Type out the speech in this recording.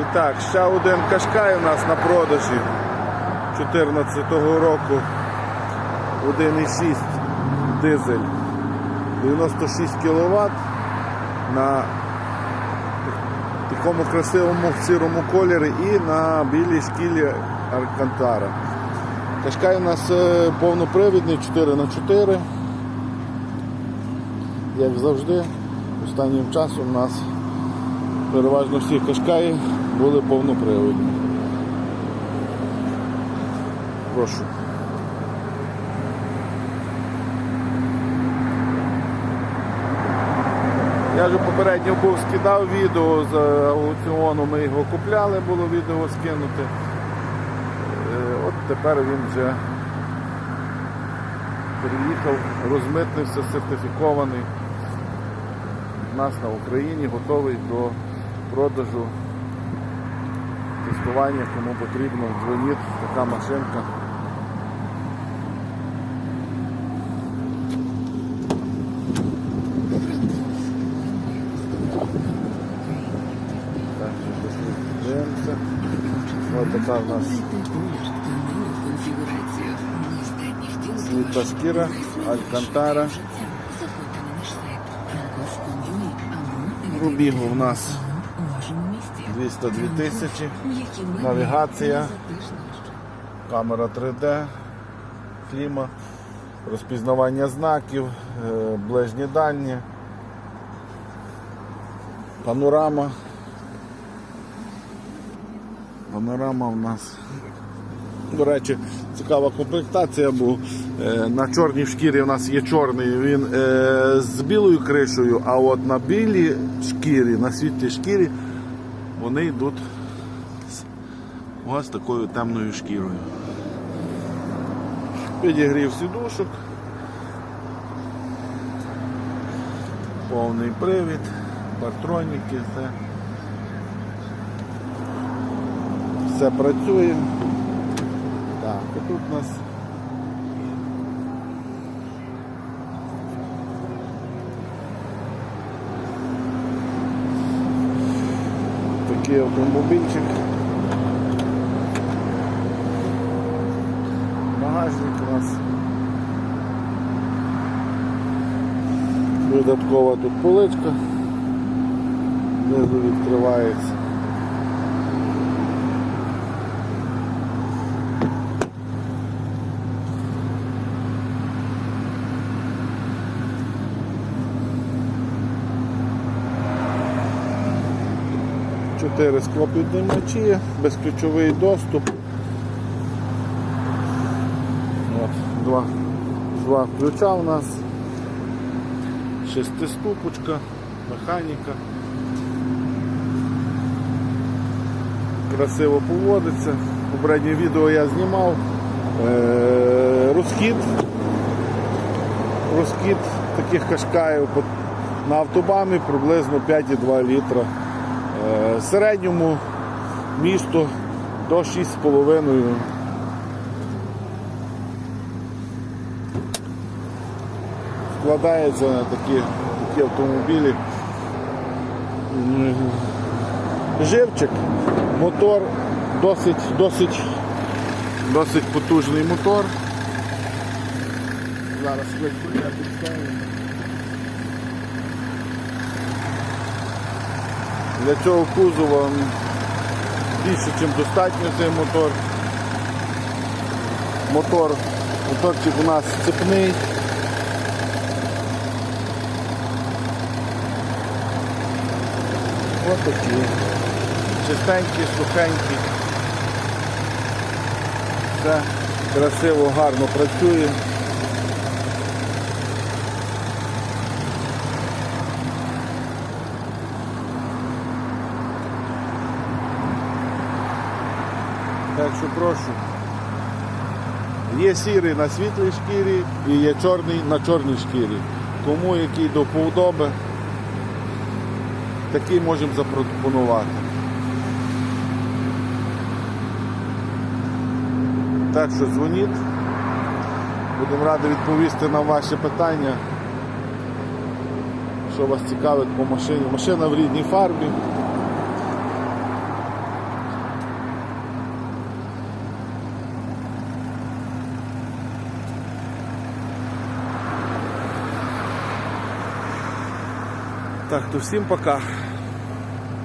І так, ще один кашкай у нас на продажі 2014 року. 1,6 дизель. 96 кВт на такому красивому сірому кольорі і на білій шкілі Алькантара. Кашкай у нас е, повнопривідний 4х4. Як завжди, останнім часом у нас переважно всі кашкаї були повноприводні. Прошу. Я вже попередньо був скидав відео з аукціону, ми його купляли, було відео скинути. Е, От тепер він вже приїхав, розмитнився, сертифікований. У нас на Україні готовий до продажу, тестування, кому потрібно, дзвоніть, така машинка. Так, що дивимося. Ось така в нас конфігурацію. Нездатні втім світла шкіра, алькантара. Заходьте на наш сайт. Також комбіни, або Пробігу в нас у вашому місті. 202 тисячі. Навігація. Камера 3D, кліма, розпізнавання знаків, е, ближнє дальнє, панорама. Панорама в нас. До речі, цікава комплектація, бо е, на чорній шкірі у нас є чорний, він е, з білою кришею, а от на білій шкірі, на світлій шкірі, вони йдуть з ось такою темною шкірою. Підігрів сідушок. Повний привід, партроніки, все. Все працює. Так, і тут у нас такий автомобільчик. Багажник у нас. Додаткова тут поличка. Знизу відкривається. Чотири склопіднімачі, безключовий доступ. От, два, два ключа у нас, шестиступочка, механіка. Красиво поводиться. Попереднє відео я знімав. Е, розхід. Розхід таких кашкаїв на автобамі приблизно 5,2 літра. Е, середньому місто до 6,5 складається на такі, такі автомобілі. Живчик, мотор досить, досить, досить потужний мотор. Зараз я підставлю. Для цього кузова більше, ніж достатньо цей мотор. Мотор, моторчик у нас цепний. Ось такі. Чистенькі, сухенькі. Все красиво, гарно працює. Так прошу. Є сірий на світлій шкірі і є чорний на чорній шкірі. Кому який до вподоби, такий можемо запропонувати. Так що дзвоніть. Будемо раді відповісти на ваші питання. Що вас цікавить по машині. Машина в рідній фарбі. Так, то всім пока.